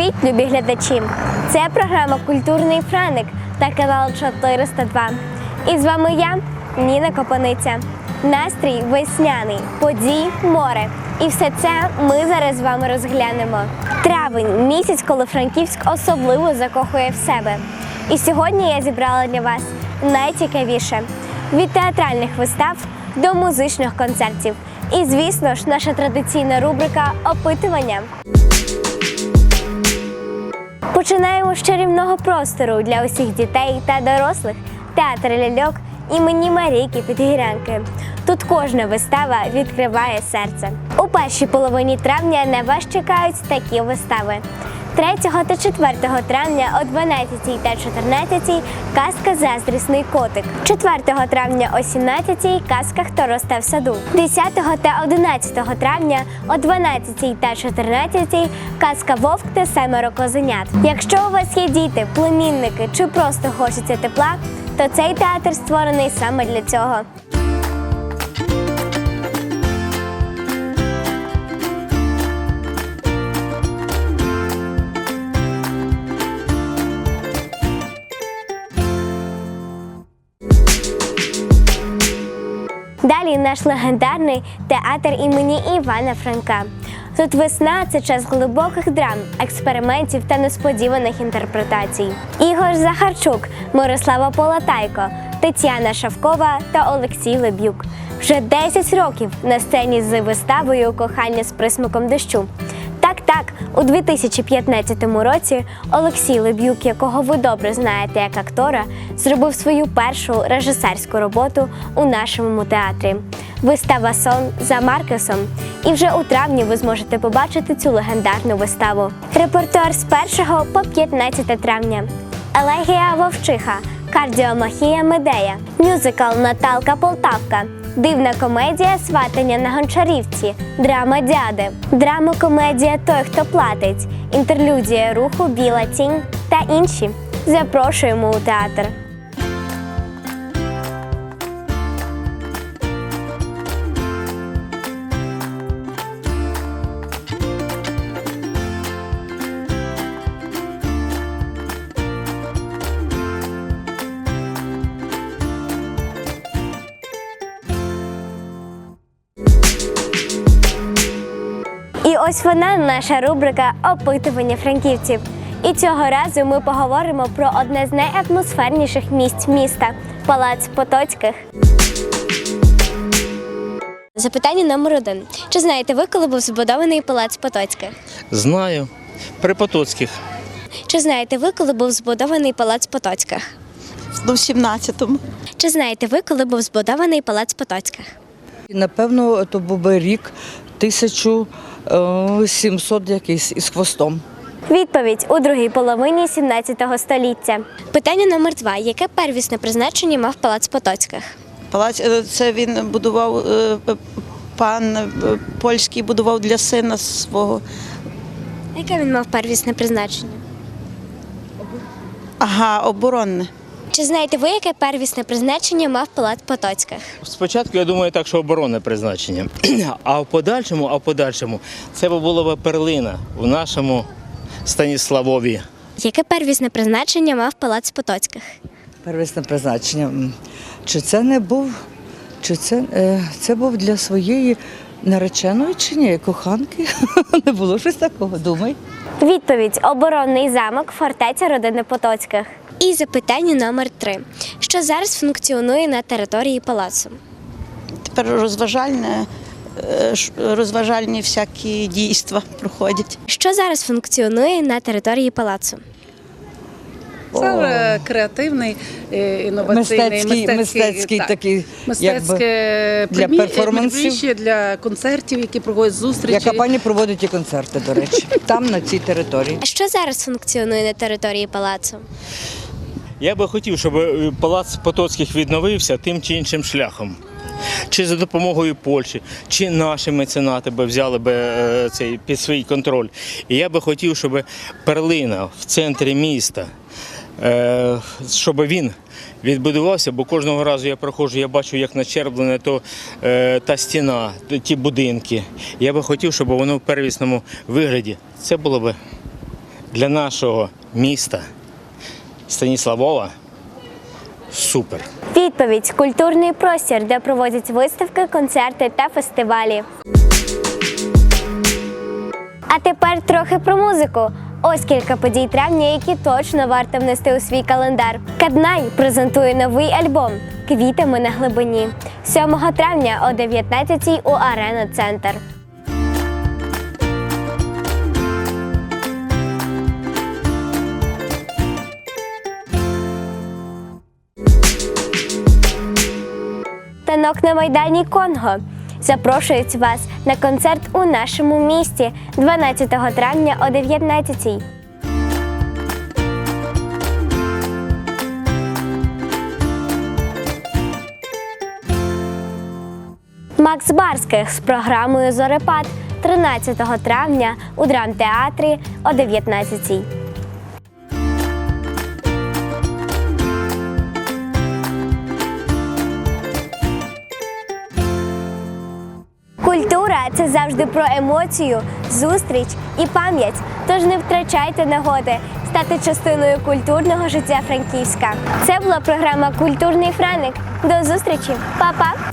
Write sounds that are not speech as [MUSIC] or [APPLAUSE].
Привіт-привіт, любі глядачі! Це програма Культурний Франик та канал 402. І з вами я, Ніна Копаниця. Настрій весняний, подій, море. І все це ми зараз з вами розглянемо. Травень місяць, коли Франківськ особливо закохує в себе. І сьогодні я зібрала для вас найцікавіше від театральних вистав до музичних концертів. І, звісно ж, наша традиційна рубрика опитування. Починаємо з чарівного простору для усіх дітей та дорослих театр ляльок імені Марійки Підгірянки. Тут кожна вистава відкриває серце. У першій половині травня на вас чекають такі вистави. 3 та 4 травня о 12 та 14 казка Заздрісний котик. 4 травня о 17 казка Хто росте в саду. 10 та 11 травня о 12 та 14 казка Вовк та семеро козенят. Якщо у вас є діти, племінники чи просто хочеться тепла, то цей театр створений саме для цього. Далі наш легендарний театр імені Івана Франка. Тут весна це час глибоких драм, експериментів та несподіваних інтерпретацій. Ігор Захарчук, Мирослава Полатайко, Тетяна Шавкова та Олексій Лебюк. Вже 10 років на сцені з виставою Кохання з присмаком дощу. У 2015 році Олексій Лебюк, якого ви добре знаєте як актора, зробив свою першу режисерську роботу у нашому театрі. Вистава Сон за Маркесом. І вже у травні ви зможете побачити цю легендарну виставу. Репертуар з 1 по 15 травня. Елегія Вовчиха, кардіомахія Медея, мюзикл Наталка Полтавка, дивна комедія Сватання на гончарівці, драма дяди, драма-комедія Той, хто платить, інтерлюдія руху Біла тінь та інші. Запрошуємо у театр. Ось вона, наша рубрика опитування франківців. І цього разу ми поговоримо про одне з найатмосферніших місць міста Палац Потоцьких. Запитання номер один. Чи знаєте ви, коли був збудований палац Потоцьких? Знаю. При Потоцьких. Чи знаєте ви, коли був збудований палац Потоцьких? Ну, в 17-му. Чи знаєте ви, коли був збудований палац Потоцьких? Напевно, то був би рік 1700 якийсь із хвостом. Відповідь у другій половині 17 століття. Питання номер два. Яке первісне призначення мав палац Потоцьких? Палац е, це він будував е, е, пан е, польський будував для сина свого. Яке він мав первісне призначення? Ага, оборонне. Чи знаєте ви, яке первісне призначення мав палац Потоцьких? Спочатку я думаю так, що оборонне призначення. [CLEARS THROAT] А в подальшому, а в подальшому це б була б перлина в нашому Станіславові. Яке первісне призначення мав палац Потоцьких? Первісне призначення. Чи це не був, чи це, е, це був для своєї нареченої чи ні, коханки? [LAUGHS] Не було щось такого, думай. Відповідь оборонний замок, фортеця родини Потоцьких. І запитання номер три. Що зараз функціонує на території палацу? Тепер розважальне, е, розважальні всякі дійства проходять. Що зараз функціонує на території палацу? Це креативний, е, інноваційний, Мистецький- мистецький так, такий, мистецьке для перформансів. приміщення для концертів, які проводять зустрічі. Яка пані проводить і концерти, до речі, там на цій території. А що зараз функціонує на території палацу? Я би хотів, щоб е, палац Потоцьких відновився тим чи іншим шляхом. Чи за допомогою Польщі, чи наші меценати би взяли би е, цей під свій контроль. І я би хотів, щоб перлина в центрі міста, е, щоб він відбудувався, бо кожного разу я проходжу, я бачу, як начерблена то, та стіна, ті будинки. Я би хотів, щоб воно в первісному вигляді. Це було би для нашого міста Станіславова супер. Відповідь культурний простір, де проводять виставки, концерти та фестивалі. А тепер трохи про музику. Ось кілька подій травня, які точно варто внести у свій календар. Каднай презентує новий альбом Квітами на глибині 7 травня о 19 у Арена Центр. Танок на майдані Конго. Запрошують вас на концерт у нашому місті 12 травня о 19 Макс Барських з програмою Зорепад 13 травня у драмтеатрі о 19 Культура це завжди про емоцію, зустріч і пам'ять. Тож не втрачайте нагоди стати частиною культурного життя Франківська. Це була програма Культурний Франик. До зустрічі, Па-па!